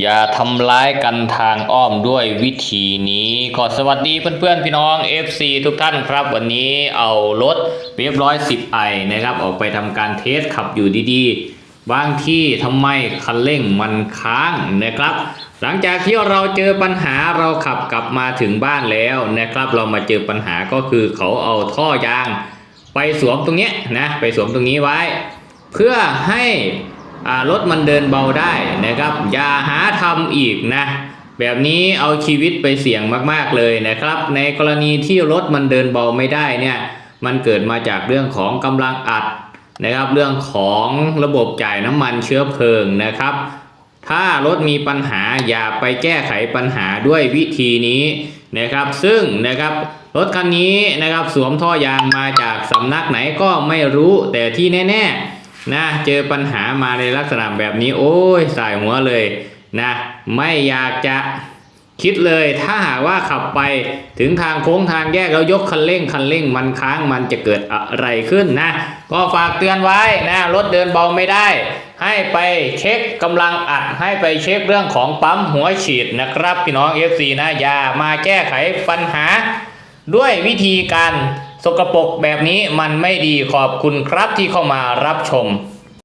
อย่าทำร้ายกันทางอ้อมด้วยวิธีนี้ก็สวัสดีเพื่อนๆ พี่น้อง FC ทุกท่านครับ วันนี้เอารถเรียบร้อย 10ไอนะครับ ออกไปทำการเทสขับอยู่ดีๆ บางที่ทำไมคันเร่งมันค้างนะครับ หลังจากที่เราเจอปัญหาเราขับกลับมาถึงบ้านแล้วนะครับ เรามาเจอปัญหาก็คือเขาเอาท่อยาง ไปสวมตรงนี้นะ ไปสวมตรงนี้ไว้ เพื่อให้ รถมันเดินเบาได้นะครับ อย่าหาทำอีกนะแบบนี้เอาชีวิตไปเสี่ยงมาก ๆ เลยนะครับ ในกรณีที่รถมันเดินเบาไม่ได้เนี่ยมันเกิดมาจากเรื่องของกำลังอัดนะครับ เรื่องของระบบจ่ายน้ำมันเชื้อเพลิงนะครับ ถ้ารถมีปัญหาอย่าไปแก้ไขปัญหาด้วยวิธีนี้นะครับ ซึ่งนะครับรถคันนี้นะครับสวมท่อยางมาจากสำนักไหนก็ไม่รู้แต่ที่แน่ ๆ นะเจอปัญหามาในลักษณะแบบนี้ โอ้ยสายหัวเลยนะไม่อยากจะคิดเลยถ้าหากว่าขับไปถึงทางโค้งทางแยกแล้วยกคันเร่งคันเร่งมันค้างมันจะเกิดอะไรขึ้นนะ ก็ฝากเตือนไว้นะรถเดินเบาไม่ได้ ให้ไปเช็คกำลังอัดให้ไปเช็คเรื่องของปั๊มหัวฉีดนะครับ พี่น้อง FC นะอย่ามาแก้ไขปัญหาด้วยวิธีการ สกปรกแบบนี้มันไม่ดีขอบคุณครับที่เข้ามารับชม